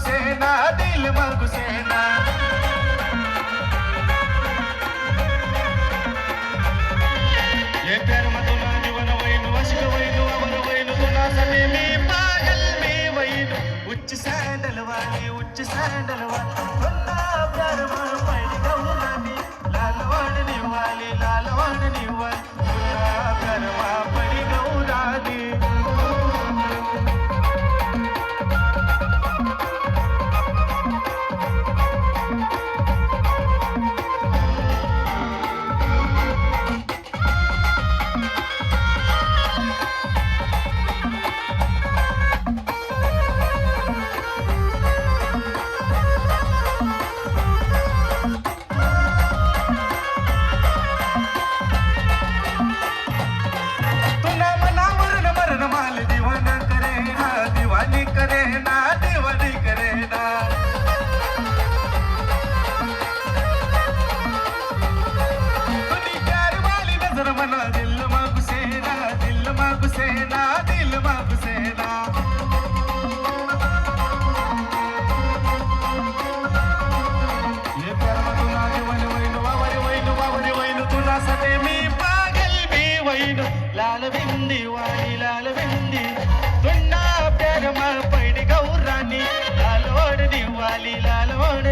दिल मा घुसेना दिल मा घुसेना ये प्यार में तुला जीवन वैन वशिक वैन अमर वैन तुला सभी मी पागल मी वैन उच्च सैंडल वाली उच्च सैंडल वाली लाल बिंदी वाणी लाल बिंदी तुंडा प्यार मा पैड गौराणी लाल ओढ निवाली लाल ओढ